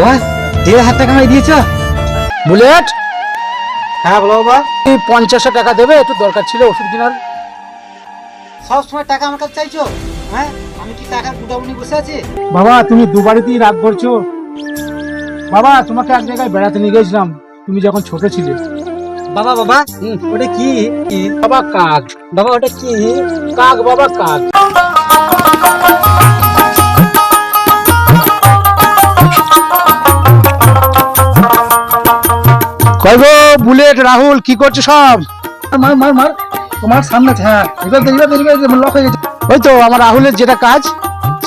ও দেড় হাজার টাকা আমায় দিয়েছ? বুলেট? হ্যাঁ বলো বাবা। এই পঞ্চাশটা টাকা দেবে একটু দরকার ছিল ওষুধ কেনার। সব সময় টাকা আমার কাছে চাইছো? হ্যাঁ আমি কি টাকা গুটাগুনি বসে আছি? বাবা তুমি দুবারিতেই রাগ করছ। বাবা তোমাকে এক জায়গায় বেড়াতে নিয়ে গেছিলাম তুমি যখন ছোট ছিলে। বাবা বাবা ওটা কি কি? বাবা কাক। বাবা ওটা কি? কাক বাবা কাক। কই গো বুলেট রাহুল কি করছ সব? মার মার মার তোমার সামনে আছে, হ্যাঁ। এবার এবার এবার লক হয়ে গেছে। ওই তো আমার রাহুলের যেটা কাজ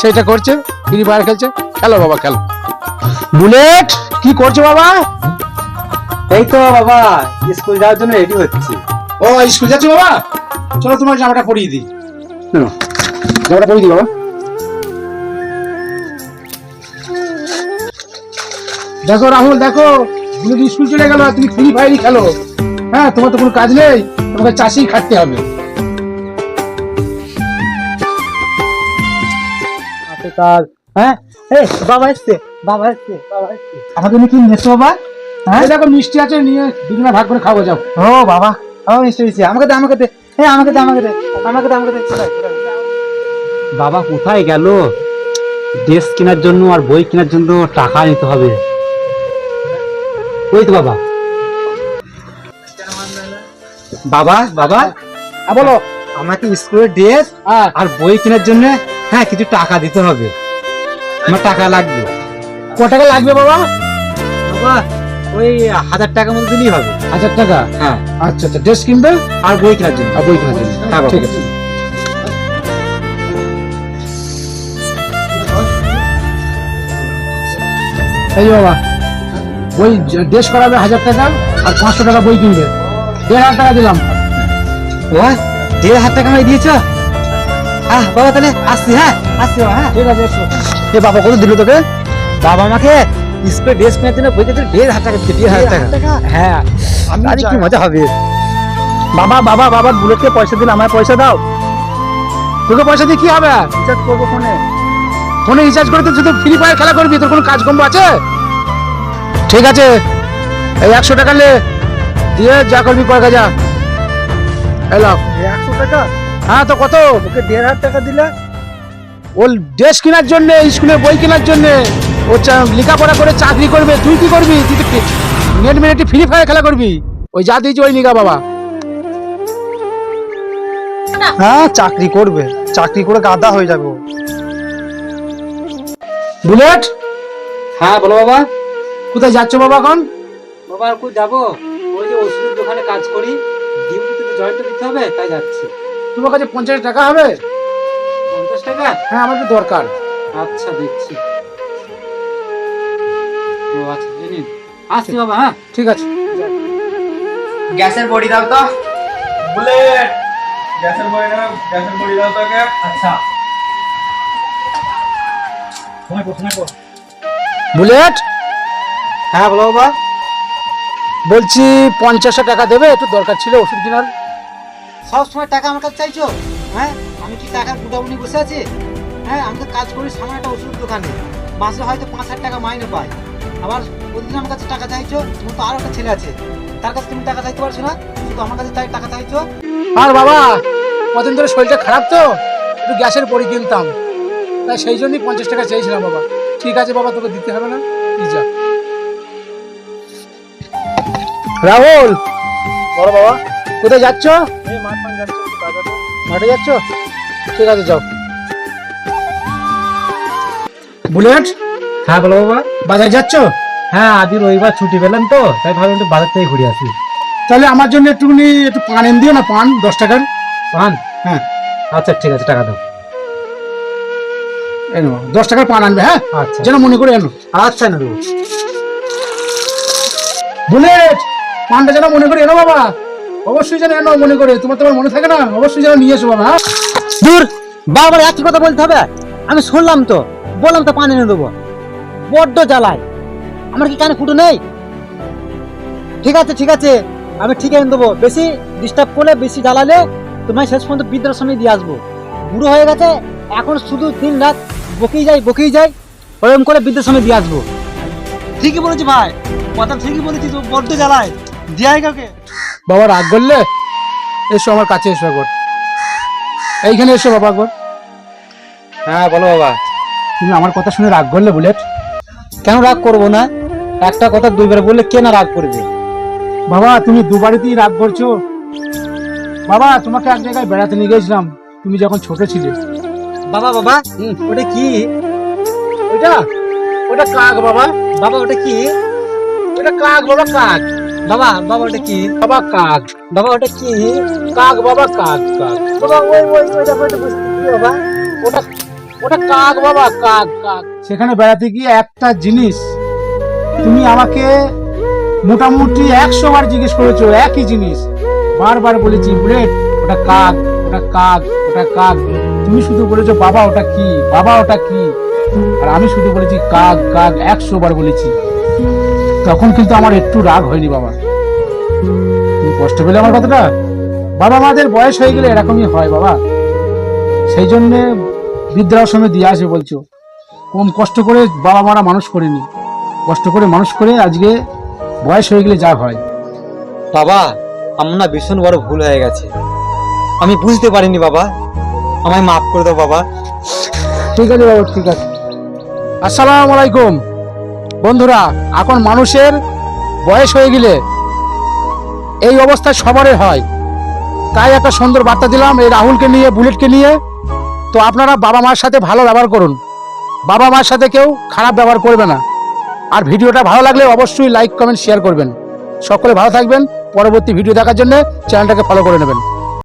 সেটা করছে ফ্রি ফায়ার খেলছে। খেলো বাবা খেলো। বুলেট কি করছ বাবা? এই তো বাবা স্কুল যাওয়ার জন্য রেডি হচ্ছি। ও স্কুল যাচ্ছো বাবা? চলো তোমার জামাটা পরিয়ে দিই। জামাটা পরিয়ে দিই বাবা। দেখো রাহুল দেখো। তুমি তো স্কুল চলে গেল তুমি ফ্রি ফায়ারই খেলো। হ্যাঁ তোমার তো কোনো কাজ নেই তোমাকে চাষি খাটতে হবে। হ্যাঁ? বাবা এসছে বাবা এসছে বাবা এসছে। আমাকে কি নিয়েছো বাবা? হ্যাঁ? দেখো মিষ্টি আছে নিয়ে দুজনে ভাগ করে খাব যাও। ও বাবা। ও নিশ্চয়ই নিশ্চয়ই আমাকে দে আমাকে দে। হ্যাঁ আমাকে দে আমাকে দে আমাকে দে আমাকে দে। বাবা কোথায় গেল? ড্রেস কেনার জন্য আর বই কেনার জন্য টাকা নিতে হবে। ওই তো বাবা। বাবা বাবা। বলো। আমাকে স্কুলের ড্রেস আর বই কেনার জন্য হ্যাঁ কিছু টাকা দিতে হবে। আমার টাকা লাগবে। ক টাকা লাগবে বাবা? বাবা ওই হাজার টাকার মতো দিলেই হবে। হাজার টাকা? হ্যাঁ। আচ্ছা আচ্ছা ড্রেস কিনবে? আর বই কেনার জন্য। আর বই কেনার জন্য। হ্যাঁ ঠিক আছে। এই বাবা। বই ড্রেস করাবে হাজার টাকা আর পাঁচশো টাকা বই কিনবে। দেড় হাজার টাকা দিলাম। দেড় হাজার টাকা আমায় দিয়েছ? আহ বাবা তাহলে আসছি হ্যাঁ আসছি হ্যাঁ। ঠিক আছে এ বাবা কত দিল তোকে? বাবা আমাকে স্কুলে ড্রেস কেনার জন্য দেড় হাজার টাকা দেড় হাজার টাকা। হ্যাঁ আমি কি মজা হবে? বাবা বাবা বাবা বুলেটকে পয়সা দিলে আমায় পয়সা দাও। তোকে পয়সা দিয়ে কি হবে? রিচার্জ করব ফোনে। ফোনে রিচার্জ করে তো শুধু ফ্রি ফায়ার খেলা করবি তোর কোনো কাজকর্ম আছে? ঠিক আছে। এই একশো টাকা লে দিয়ে যা করবি কর যা এলো একশো টাকা? হ্যাঁ তো কত? ওকে দেড় হাজার টাকা দিলে? ও ড্রেস কেনার জন্য স্কুলে বই কেনার জন্য ও চা- লেখাপড়া করে চাকরি করবে তুই কি করবি? তুই তো নেট মেরে ফ্রি ফায়ার খেলা করবি। ওই যা দিয়েছি ওই নিগা বাবা। হ্যাঁ চাকরি করবে। চাকরি করে গাদা হয়ে যাবে বুলেট? হ্যাঁ বলো বাবা। কোথায় যাচ্ছ বাবা এখন? বাবা আর কই যাব? ওই যে ওষুধের দোকানে কাজ করি। ডিউটিতে তো জয়েন্ট দিতে হবে তাই যাচ্ছি। তোমার কাছে পঞ্চাশ টাকা হবে? পঞ্চাশ টাকা? হ্যাঁ আমাদের দরকার। আচ্ছা দেখছি। ও আচ্ছা এই নিন। আসছি বাবা হ্যাঁ? ঠিক আছে। গ্যাসের বডি দাও তো। বুলেট! গ্যাসের বডি দাও গ্যাসের বডি দাও তোকে। আচ্ছা। বুলেট! হ্যাঁ বলো বাবা। বলছি পঞ্চাশটা টাকা দেবে একটু দরকার ছিল ওষুধ কেনার। সব সময় টাকা আমার কাছে চাইছো? হ্যাঁ আমি কি টাকা গুটাগুনি বসে আছি? হ্যাঁ আমি তো কাজ করি সামনে একটা ওষুধ দোকানে। মাসে হয়তো পাঁচ হাজার টাকা মাইনে পাই। আবার প্রতিদিন আমার কাছে টাকা চাইছো তোমার তো আরও একটা ছেলে আছে। তার কাছে তুমি টাকা চাইতে পারছ না? শুধু আমার কাছে তাই টাকা চাইছো? আর বাবা কদিন ধরে শরীরটা খারাপ তো? একটু গ্যাসের পরি কিনতাম। তাই সেই জন্যই পঞ্চাশ টাকা চেয়েছিলাম বাবা। ঠিক আছে বাবা তোকে দিতে হবে না। যা। রাহুল! বলো বাবা। কোথায় যাচ্ছ? মাঠ যাচ্ছে ঠিক আছে যাও। বুলেট? হ্যাঁ বলো বাবা। বাজার যাচ্ছ? হ্যাঁ আজই রবিবার ছুটি পেলাম তো তাই ভাবলাম একটু বাজার থেকে ঘুরে আসি। তাহলে আমার জন্য একটুখানি একটু পান এনে দিও না পান দশ টাকার। পান? হ্যাঁ। আচ্ছা ঠিক আছে টাকা দাও। এনো দশ টাকার পান আনবে হ্যাঁ? আচ্ছা। যেন মনে করে এনো আচ্ছা না দেবো বুলেট! পানটা যেন মনে করে এনো বাবা। অবশ্যই যেন এনো মনে করে তোমার তোমার মনে থাকে না, অবশ্যই যেন নিয়ে এসো বাবা। দূর, বারবার একই কথা বলতে হবে। আমি শুনলাম তো, বললাম তো পানি এনে দেবো। বড্ড জ্বালায়। আমার কি কানে ফুটো নেই? ঠিক আছে ঠিক আছে, আমি ঠিক এনে দেবো। বেশি ডিস্টার্ব করলে, বেশি জ্বালালে তোমায় শেষ পর্যন্ত বৃদ্ধাশ্রমে দিয়ে আসব। বুড়ো হয়ে গেছে, এখন শুধু দিন রাত বকেই যাই বকেই যাই ওরকম করে বৃদ্ধাশ্রমে দিয়ে আসব। ঠিকই বলেছি ভাই, কথা ঠিকই বলেছি, বড্ড জ্বালায়। দিয়াই বাবা রাগ করলে এসো আমার কাছে এসো একবার। এইখানে এসো বাবা একবার। হ্যাঁ বলো বাবা। তুমি আমার কথা শুনে রাগ করলে বুলেট? কেন রাগ করব না? একটা কথা দুইবার বললে কে না রাগ করবে? বাবা তুমি দুবারিতেই রাগ করছ। বাবা তোমাকে এক জায়গায় বেড়াতে নিয়ে গেছিলাম। তুমি যখন ছোট ছিলে। বাবা বাবা ওটা কি? ওইটা ওটা কাক বাবা। বাবা ওটা কি? ওটা কাক বাবা কাক। বাবা বাবা, ওটা কি? বাবা, কাক। বাবা, ওটা কি? কাক, বাবা, কাক কাক। বাবা, ওই ওই ওইটা বুঝতে বাবা? ওটা ওটা কাক, বাবা, কাক কাক। সেখানে বেড়াতে গিয়ে একটা জিনিস তুমি আমাকে মোটামুটি একশো বার জিজ্ঞেস করেছ, একই জিনিস। বারবার বলেছি বুলেট ওটা কাক ওটা কাক ওটা কাক। তুমি শুধু বলেছ, বাবা, ওটা কি? বাবা, ওটা কি? আর আমি শুধু বলেছি, কাক কাক, একশো বার বলেছি। তখন কিন্তু আমার একটু রাগ হয়নি বাবা। তুমি কষ্ট পেলে আমার কথাটা? বাবা মাদের বয়স হয়ে গেলে এরকমই হয় বাবা। সেই জন্যে বৃদ্ধাশ্রমে দিয়ে আসে বলছো। কম কষ্ট করে বাবা মারা মানুষ করেনি। কষ্ট করে মানুষ করে আজকে বয়স হয়ে গেলে যা হয়। বাবা আমার না ভীষণ বড় ভুল হয়ে গেছে। আমি বুঝতে পারিনি বাবা। আমায় মাফ করে দাও বাবা। ঠিক আছে বাবা ঠিক আছে। আসসালামু আলাইকুম। বন্ধুরা, এখন মানুষের বয়স হয়ে গেলে এই অবস্থা সবারই হয়। তাই একটা সুন্দর বার্তা দিলাম এই রাহুলকে নিয়ে, বুলেটকে নিয়ে। তো আপনারা বাবা মার সাথে ভালো ব্যবহার করুন। বাবা মার সাথে কেউ খারাপ ব্যবহার করবে না। আর ভিডিওটা ভালো লাগলে অবশ্যই লাইক কমেন্ট শেয়ার করবেন। সকলে ভালো থাকবেন। পরবর্তী ভিডিও দেখার জন্য চ্যানেলটাকে ফলো করে নেবেন।